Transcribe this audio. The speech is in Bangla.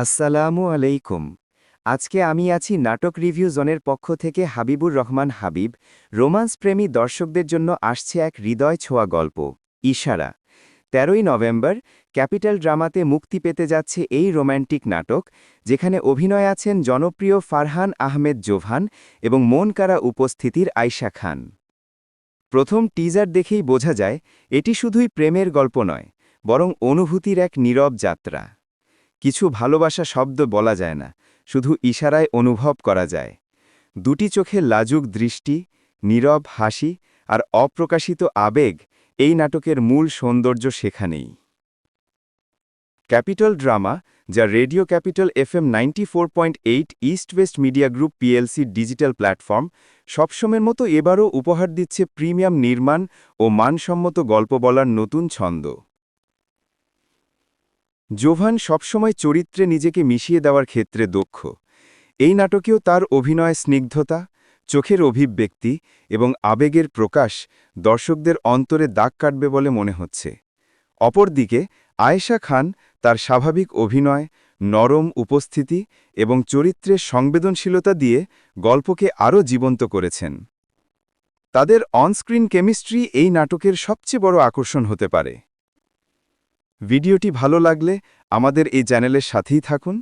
আসসালামু আলাইকুম। আজকে আমি আছি নাটক রিভিউ জোনের পক্ষ থেকে হাবিবুর রহমান হাবিব, রোমান্স প্রেমী দর্শকদের জন্য আসছে এক হৃদয় ছোঁয়া গল্প, ইশারা। তেরোই নভেম্বর, ক্যাপিটাল ড্রামাতে মুক্তি পেতে যাচ্ছে এই রোম্যান্টিক নাটক, যেখানে অভিনয় আছেন জনপ্রিয় ফারহান আহমেদ জোভান এবং মন কারা উপস্থিতির আয়শা খান। প্রথম টিজার দেখেই বোঝা যায়, এটি শুধুই প্রেমের গল্প নয়, বরং অনুভূতির এক নীরব যাত্রা। কিছু ভালোবাসা শব্দ বলা যায় না, শুধু ইশারায় অনুভব করা যায়। দুটি চোখে লাজুক দৃষ্টি, নীরব হাসি আর অপ্রকাশিত আবেগ, এই নাটকের মূল সৌন্দর্য সেখানেই। ক্যাপিটাল ড্রামা, যা radio capital ninety four point eight east west media group পিএলসির digital platform, সবসময়ের মতো এবারও উপহার দিচ্ছে প্রিমিয়াম নির্মাণ ও মানসম্মত গল্প বলার নতুন ছন্দ। জোভান সবসময় চরিত্রে নিজেকে মিশিয়ে দেওয়ার ক্ষেত্রে দক্ষ। এই নাটকেও তার অভিনয় স্নিগ্ধতা, চোখের অভিব্যক্তি এবং আবেগের প্রকাশ দর্শকদের অন্তরে দাগ কাটবে বলে মনে হচ্ছে। অপরদিকে, আয়েশা খান তার স্বাভাবিক অভিনয়, নরম উপস্থিতি এবং চরিত্রের সংবেদনশীলতা দিয়ে গল্পকে আরও জীবন্ত করেছেন। তাদের অনস্ক্রিন কেমিস্ট্রি এই নাটকের সবচেয়ে বড় আকর্ষণ হতে পারে। ভিডিওটি ভালো লাগলে আমাদের এই চ্যানেলের সাথেই থাকুন।